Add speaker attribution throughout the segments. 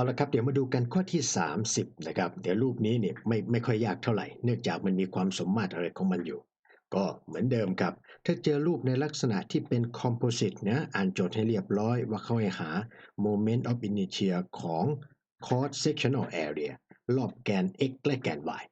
Speaker 1: เอาละครับ เดี๋ยวมาดูกันข้อที่ 30 นะครับ เดี๋ยวรูปนี้เนี่ยไม่ไม่ค่อยยากเท่าไหร่ เนื่องจากมันมีความสมมาตรอะไรของมันอยู่ ก็เหมือนเดิมครับ ถ้าเจอรูปในลักษณะที่เป็น composite นะอ่านโจทย์ให้เรียบร้อยว่าเขาให้หา moment of inertia ของ cross sectional area รอบแกน x และแกน y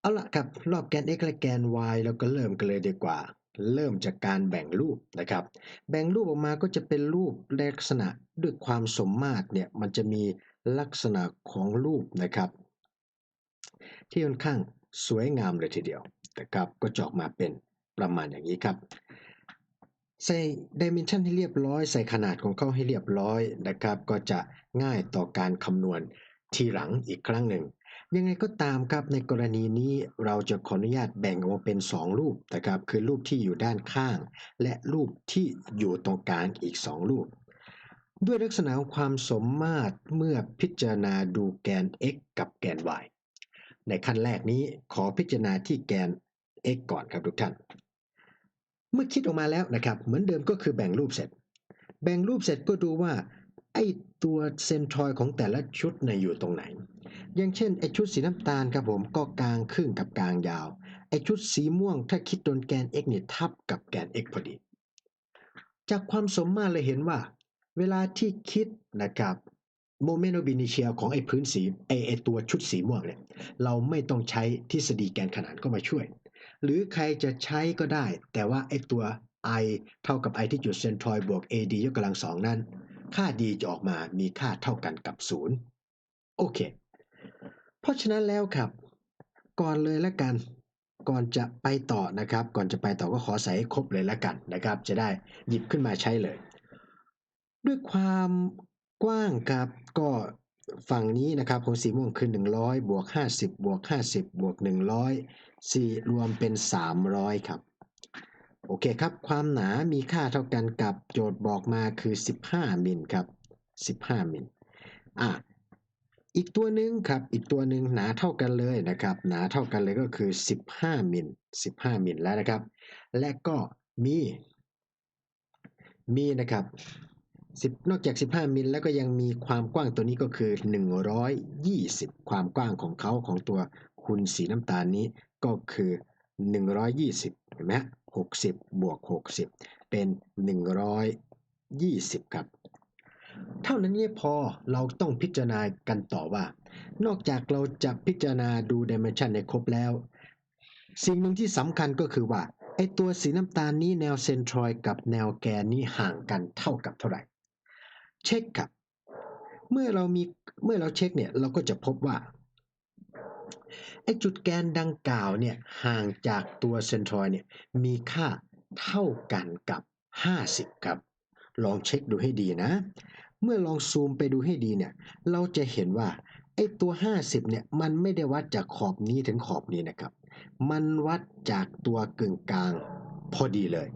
Speaker 1: เอาละครับ รอบแกน x และแกน y เราก็เริ่มกันเลยดีกว่า เริ่มจากการแบ่งรูปนะครับ แบ่งรูปออกมาก็จะเป็นรูปลักษณะด้วยความสมมาตรเนี่ยมันจะมีลักษณะของรูปนะครับ ที่ค่อนข้างสวยงามเลยทีเดียวนะครับก็จะออกมาเป็นประมาณอย่างนี้ครับ ใส่ดิเมนชันให้เรียบร้อย ใส่ขนาดของเขาให้เรียบร้อยนะครับ ก็จะง่ายต่อการคำนวณทีหลังอีกครั้งหนึ่ง ยังไงก็ตามครับในกรณีนี้เราจะขออนุญาตแบ่งออกมาเป็น 2 รูปนะครับคือรูปที่อยู่ด้านข้าง และรูปที่อยู่ตรงกลางอีก 2 รูป ด้วยลักษณะของความสมมาตรเมื่อพิจารณาดูแกน x กับแกน y ในขั้นแรกนี้ขอพิจารณาที่แกน x ก่อนครับทุกท่าน เมื่อคิดออกมาแล้วนะครับ เหมือนเดิมก็คือแบ่งรูปเสร็จ แบ่งรูปเสร็จก็ดูว่าไอตัวเซนทรอยของแต่ละชุดในยอยู่ตรงไหน อย่างเช่นไอชุดสีน้ำตาลครับผมก็กลางครึ่งกับกลางยาว ไอชุดสีม่วงถ้าคิดโดนแกน x เนี่ยทับกับแกน x พอดี จากความสมมาตรเลยเห็นว่า เวลาที่คิดนะครับโมเมนต์บินิเชียของไอพื้นสีไอไอตัวชุดสีม่วงเนี่ยเราไม่ต้องใช้ทฤษฎีแกนขนานก็มาช่วย หรือใครจะใช้ก็ได้ แต่ว่าไอตัว i เท่ากับ i ที่จุดเซนทรอยบวก ad ยกกำลังสองนั้น ค่า d จะออกมามีค่าเท่ากันกับ 0 โอเค เพราะฉะนั้นแล้วครับ ก่อนเลยละกัน ก่อนจะไปต่อนะครับ ก่อนจะไปต่อก็ขอใส่ครบเลยละกันนะครับ จะได้หยิบขึ้นมาใช้เลย ด้วยความกว้างครับก็ฝั่งนี้นะครับของสีม่วงคือ 100 บวก 50 บวก 50 บวก 100 4 รวมเป็น 300 ครับ โอเคครับ ความหนามีค่าเท่ากันกับโจทย์บอกมาคือ 15 มิลครับ 15 มิลอะ อีกตัวหนึ่งครับ อีกตัวหนึ่งหนาเท่ากันเลยนะครับ หนาเท่ากันเลยก็คือ 15มิล15มิลแล้วนะครับ และก็มีมีนะครับ10นอกจาก 15 มิลแล้วก็ยังมีความกว้างตัวนี้ก็คือ 120 ความกว้างของเขาของตัวคุณสีน้ำตาลนี้ก็คือ 120เห็นไหม60 บวก 60 เป็น 120 ครับ เท่านั้นไม่พอเราต้องพิจารณากันต่อว่า นอกจากเราจะพิจารณาดูดิเมนชันในครบแล้ว สิ่งหนึ่งที่สำคัญก็คือว่าไอตัวสีน้ำตาลนี้แนวเซนทรอยกับแนวแกนนี้ห่างกันเท่ากับเท่าไหร่ เช็คครับ เมื่อเรามีเมื่อเราเช็คเนี่ยเราก็จะพบว่าไอจุดแกนดังกล่าวเนี่ยห่างจากตัวเซนทรอยเนี่ยมีค่าเท่ากันกับ 50 ครับ ลองเช็คดูให้ดีนะ เมื่อลองซูมไปดูให้ดีเนี่ย เราจะเห็นว่าไอ้ตัว 50 เนี่ย มันไม่ได้วัดจากขอบนี้ถึงขอบนี้นะครับ มันวัดจากตัวกึ่งกลางพอดีเลย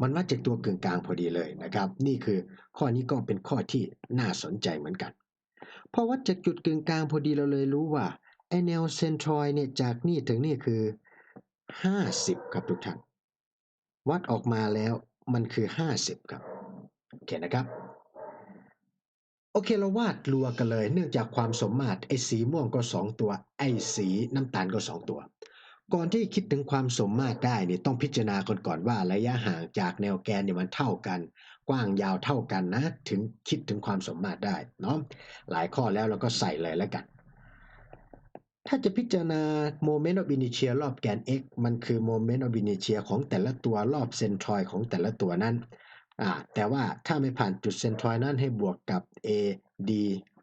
Speaker 1: มันวัดจากตัวกึ่งกลางพอดีเลยนะครับ นี่คือข้อนี้ก็เป็นข้อที่น่าสนใจเหมือนกัน พอวัดจากจุดกึ่งกลางพอดีเราเลยรู้ว่าไอแนวเซนทรอยเนี่ยจากนี่ถึงนี่คือ 50 ครับทุกท่าน วัดออกมาแล้วมันคือ 50 ครับ โอเคนะครับ อเคเราวาดรัวกันเลย เนื่องจากความสมมาตรไอ้สีม่วงก็2ตัว ไอ้สีน้ำตาลก็2ตัว ก่อนที่คิดถึงความสมมาตรได้เนี่ยต้องพิจารณาก่อนก่อนว่าระยะห่างจากแนวแกนเนี่ยมันเท่ากัน กว้างยาวเท่ากันนะ ถึงคิดถึงความสมมาตรได้เนาะหลายข้อแล้วเราก็ใส่เลยแล้วกัน ถ้าจะพิจารณา moment of inertia รอบแกน x มันคือ moment of inertia ของแต่ละตัวรอบเซนทรอยของแต่ละตัวนั้น อ่าแต่ว่าถ้าไม่ผ่านจุดเซนทรอยนั้นให้บวกกับ a d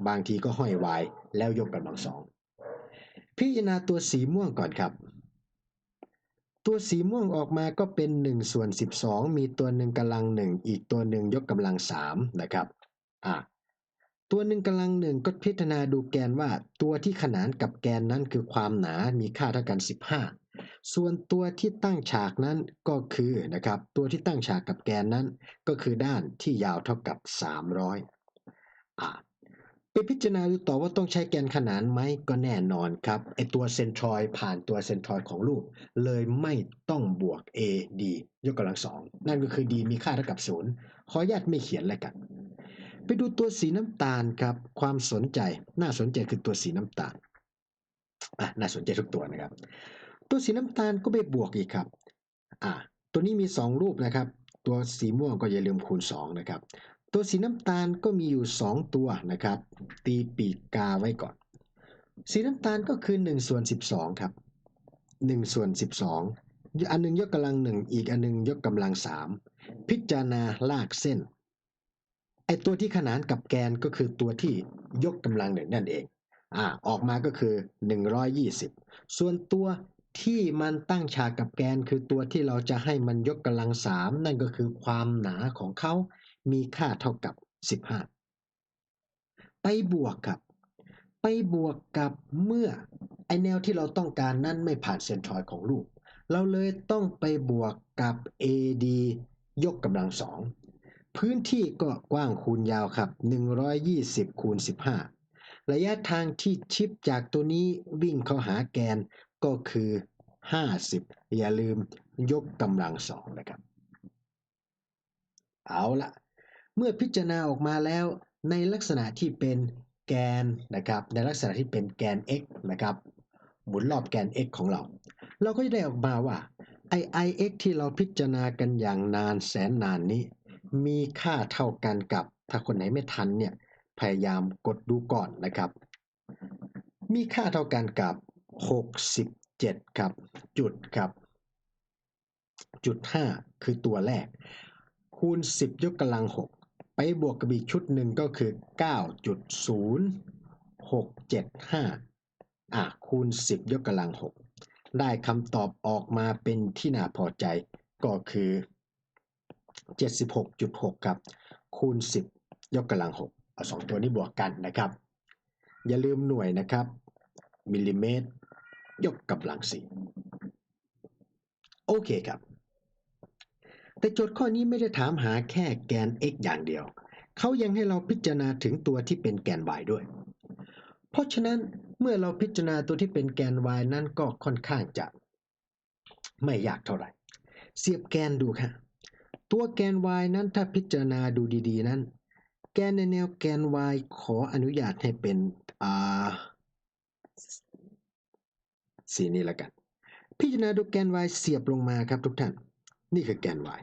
Speaker 1: บางทีก็ห้อย y แล้วยกกำลังสองพิจารณาตัวสีม่วงก่อนครับ ตัวสีม่วงออกมาก็เป็น1ส่วน12 มีตัวหนึ่งกำลังหนึ่งอีกตัวหนึ่งยกกำลัง3นะครับอะตัวหนึ่งกำลังหนึ่งก็พิจารณาดูแกนว่า ตัวที่ขนานกับแกนนั้นคือความหนา มีค่าเท่ากัน 15 ส่วนตัวที่ตั้งฉากนั้นก็คือนะครับตัวที่ตั้งฉากกับแกนนั้น ก็คือด้านที่ยาวเท่ากับ 300อ่าไปพิจารณาดูต่อว่าต้องใช้แกนขนานไหมก็แน่นอนครับไอตัวเซนทรอยผ่านตัวเซนทรอยของรูป เลยไม่ต้องบวก AD ยกกำลังสองนั่นก็คือ D มีค่าเท่ากับศูนย์ขออนุญาตไม่เขียนแล้วกัน ไปดูตัวสีน้ำตาลครับ ความสนใจน่าสนใจคือตัวสีน้ำตาลอะน่าสนใจทุกตัวนะครับ ตัวสีน้ำตาลก็ไปบวกอีกครับอะตัวนี้มี 2 รูปนะครับ ตัวสีม่วงก็อย่าลืมคูณ 2 นะครับ ตัวสีน้ำตาลก็มีอยู่ 2 ตัวนะครับ ตีปีกกาไว้ก่อน สีน้ำตาลก็คือ1ส่วน12 ครับ1ส่วน12 อันหนึงยกกำลังหนึ่งอีกอันหนึงยกกำลังสามพิจารณาลากเส้นไอตัวที่ขนานกับแกนก็คือตัวที่ยกกำลังหนึ่งนั่นเองอ่าออกมาก็คือ 120 ส่วนตัว ที่มันตั้งฉากกับแกนคือตัวที่เราจะให้มันยกกำลังสามนั่นก็คือความหนาของเขามีค่าเท่ากับ 15 ไปบวกกับ ไปบวกกับเมื่อไอแนวที่เราต้องการนั้นไม่ผ่านเซนทรอยของลูกเราเลยต้องไปบวกกับ AD ยกกำลังสองพื้นที่ก็กว้างคูณยาวครับ 120 คูณ 15 ระยะทางที่ชิปจากตัวนี้วิ่งเข้าหาแกน ก็คือ50อย่าลืมยกกำลังสองนะครับ เอาละเมื่อพิจารณาออกมาแล้วในลักษณะที่เป็นแกนนะครับ ในลักษณะที่เป็นแกน x นะครับ หมุนรอบแกน x ของเรา เราก็จะได้ออกมาว่าไอ ix ที่เราพิจารณากันอย่างนานแสนนานนี้ มีค่าเท่ากันกับถ้าคนไหนไม่ทันเนี่ยพยายามกดดูก่อนนะครับ มีค่าเท่ากันกับ 67ครับ จุดครับ จุด5คือตัวแรก คูณ10ยกกำลัง6ไปบวกกับอีกชุดหนึ่งก็คือ9.0675อะคูณ10ยกกำลัง6ได้คำตอบออกมาเป็นที่น่าพอใจก็คือ76.6ครับ คูณ10ยกกำลัง6เอา2ตัวนี้บวกกันนะครับ อย่าลืมหน่วยนะครับ มิลลิเมตร ยกกำลัง4โอเคครับ แต่โจทย์ข้อนี้ไม่ได้ถามหาแค่แกน x อย่างเดียว เขายังให้เราพิจารณาถึงตัวที่เป็นแกน y ด้วย เพราะฉะนั้นเมื่อเราพิจารณาตัวที่เป็นแกน y นั้นก็ค่อนข้างจะ ไม่ยากเท่าไหร่ เสียบแกนดูค่ะ ตัวแกน y นั้นถ้าพิจารณาดูดี ๆ นั้น แกนในแนวแกน y ขออนุญาตให้เป็นอ่า สีนี้ละกัน พิจารณาดูแกน y เสียบลงมาครับทุกท่าน นี่คือแกน y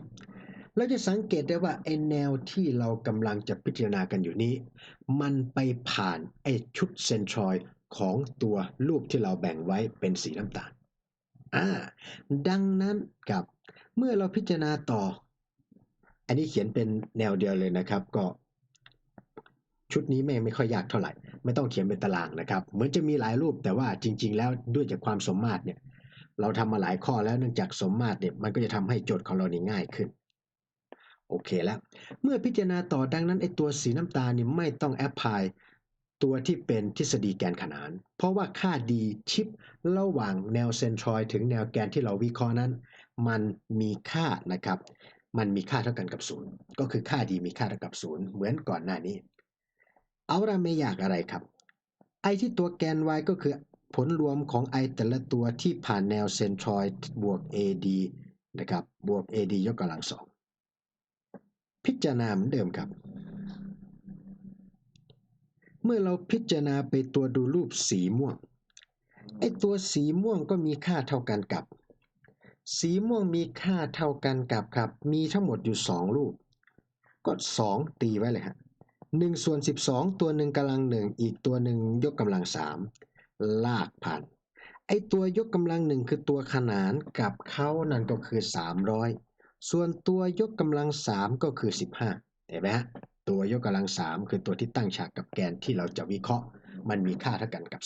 Speaker 1: เราจะสังเกตได้ว่าไอแนวที่เรากำลังจะพิจารณากันอยู่นี้ มันไปผ่านไอชุดเซนทรอยของตัวรูปที่เราแบ่งไว้เป็นสีน้ำตาลอ่าดังนั้นกับเมื่อเราพิจารณาต่อ อันนี้เขียนเป็นแนวเดียวเลยนะครับ ก็ ชุดนี้ไม่ไม่ค่อยยากเท่าไหร่ ไม่ต้องเขียนเป็นตารางนะครับเหมือนจะมีหลายรูปแต่ว่าจริง ๆ แล้วด้วยจากความสมมาตรเนี่ยเราทำมาหลายข้อแล้วเนื่องจากสมมาตรเนี่ยมันก็จะทำให้โจทย์ของเรานี่ง่ายขึ้นโอเคแล้ว เมื่อพิจารณาต่อดังนั้นไอตัวสีน้ำตาลนี่ไม่ต้องแอพพลายตัวที่เป็นทฤษฎีแกนขนาน เพราะว่าค่าดีชิประหว่างแนวเซนทรอยด์ถึงแนวแกนที่เราวิเคราะห์นั้น มันมีค่านะครับ มันมีค่าเท่ากันกับศูนย์ก็คือค่าดีมีค่าเท่ากับศูนย์เหมือนก่อนหน้านี้ อาละไม่อยากอะไรครับไอที่ตัวแกน y ก็คือผลรวมของไอแต่ละตัวที่ผ่านแนวเซนทรอยด์บวก AD นะครับบวก AD ยกกำลังสองพิจารณาเหมือนเดิมครับ เมื่อเราพิจารณาไปตัวดูรูปสีม่วงไอตัวสีม่วงก็มีค่าเท่ากันกับ สีม่วงมีค่าเท่ากันกับครับ มีทั้งหมดอยู่ 2 รูป ก็ 2 ตีไว้เลยฮะ หนึ่งส่วน12 ตัวหนึ่งกำลังหนึ่งอีกตัวหนึ่งยกกำลังสามลากผ่านไอตัวยกกำลังหนึ่งคือตัวขนานกับเขานั่นก็คือ 300 ส่วนตัวยกกำลังสามก็คือ 15 เห็นไหมฮะตัวยกกำลังสามคือตัวที่ตั้งฉากกับแกนที่เราจะวิเคราะห์ มันมีค่าเท่ากันกับ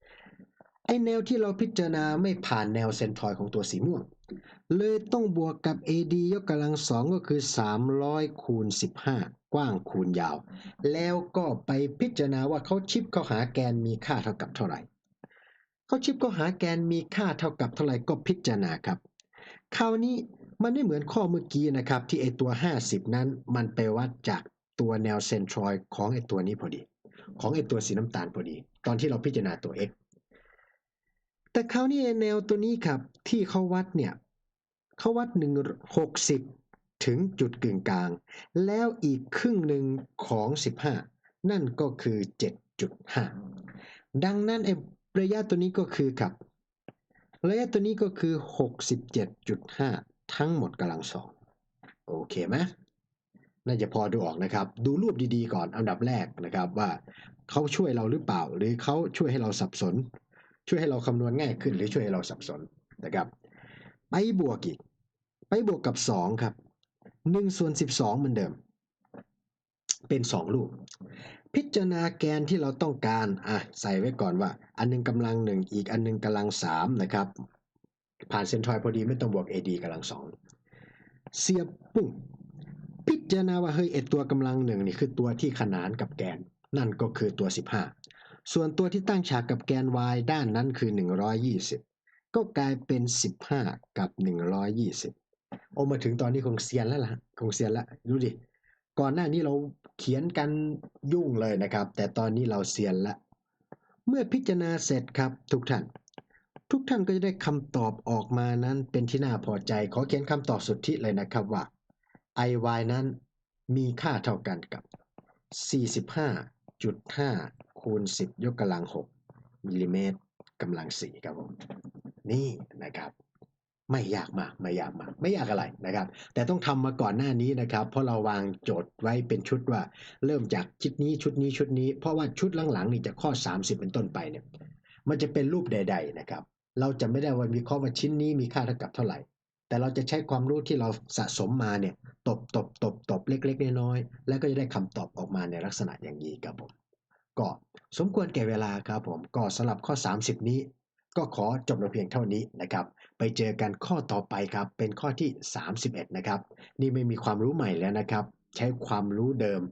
Speaker 1: 15ไอแนวที่เราพิจารณาไม่ผ่านแนวเซนทรอยของตัวสีม่วง เลยต้องบวกกับ AD ยกกำลังสองก็คือ 300 คูณ 15 กว้างคูณยาว แล้วก็ไปพิจารณาว่าเขาชิปเข้าหาแกนมีค่าเท่ากับเท่าไหร่เขาชิปเข้าหาแกนมีค่าเท่ากับเท่าไหร่ก็พิจารณาครับ คราวนี้มันไม่เหมือนข้อเมื่อกี้นะครับ ที่ไอตัว 50 นั้นมันไปวัดจากตัวแนวเซนทรอยด์ของไอตัวนี้พอดี ของไอตัวสีน้ำตาลพอดี ตอนที่เราพิจารณาตัว x แต่คราวนี้ไอ้แนวตัวนี้ครับที่เขาวัดเนี่ย เขาวัด1 60ถึงจุดกึ่งกลาง แล้วอีกครึ่งหนึ่งของ15นั่นก็คือ7.5ดังนั้นระยะตัวนี้ก็คือครับ ระยะตัวนี้ก็คือ67.5ทั้งหมดกำลังสองโอเคไหมน่าจะพอดูออกนะครับ ดูรูปดีๆก่อนอันดับแรกนะครับว่าเขาช่วยเราหรือเปล่า หรือเขาช่วยให้เราสับสน ช่วยให้เราคำนวณง่ายขึ้น หรือช่วยให้เราสับสนนะครับ ไปบวกอีก ไปบวกกับ 2 ครับ1ส่วน12 เหมือนเดิม เป็น2รูปพิจารณาแกนที่เราต้องการอะใส่ไว้ก่อนว่า อันหนึงกำลังหนึ่งอีกอันหนึงกำลังสามนะครับ ผ่านเซนทรอยพอดีไม่ต้องบวก AD กำลังสองเสียบปุ้งพิจารณาว่าเฮ้ยไอตัวกำลังหนึ่งนี่คือตัวที่ขนานกับแกน นั่นก็คือตัว 15 ส่วนตัวที่ตั้งฉากกับแกน y ด้านนั้นคือ 120 ก็กลายเป็น 15 กับ 120 โอ้มาถึงตอนนี้คงเซียนแล้วล่ะคงเซียนแล้วดูดิก่อนหน้านี้เราเขียนกันยุ่งเลยนะครับ แต่ตอนนี้เราเซียนล้วเมื่อพิจารณาเสร็จครับทุกท่าน ทุกท่านก็จะได้คำตอบออกมานั้นเป็นที่น่าพอใจ ขอเขียนคำตอบสุดทธิเลยนะครับว่า IY นั้นมีค่าเท่ากันกับ 45.5 คูณ 10 ยกกำลัง 6มิลลิเมตรกำลัง 4 ครับผม นี่นะครับ ไม่ยากมากไม่ยากมาก ไม่ยากอะไรนะครับ แต่ต้องทำมาก่อนหน้านี้นะครับ เพราะเราวางโจทย์ไว้เป็นชุดว่า เริ่มจากชุดนี้ชุดนี้ชุดนี้ เพราะว่าชุดหลังๆนี่จากข้อ 30 เป็นต้นไปเนี่ย มันจะเป็นรูปใด ๆนะครับ เราจะไม่ได้ว่ามีข้อว่าชิ้นนี้มีค่าเท่ากับเท่าไหร่ แต่เราจะใช้ความรู้ที่เราสะสมมาเนี่ย ตบตบตบตบเล็ก ๆ น้อยๆแล้วก็จะได้คำตอบออกมาในลักษณะอย่างนี้ครับผมก็สมควรแก่เวลาครับผมก็สำหรับข้อ 30 นี้ ก็ขอจบลงเพียงเท่านี้นะครับ ไปเจอกันข้อต่อไปครับเป็นข้อที่ 31 นะครับ นี่ไม่มีความรู้ใหม่แล้วนะครับ ใช้ความรู้เดิม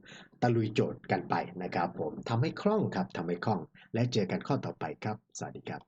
Speaker 1: ตะลุยโจทย์กันไปนะครับ ผมทำให้คล่องครับทำให้คล่อง และเจอกันข้อต่อไปครับ สวัสดีครับ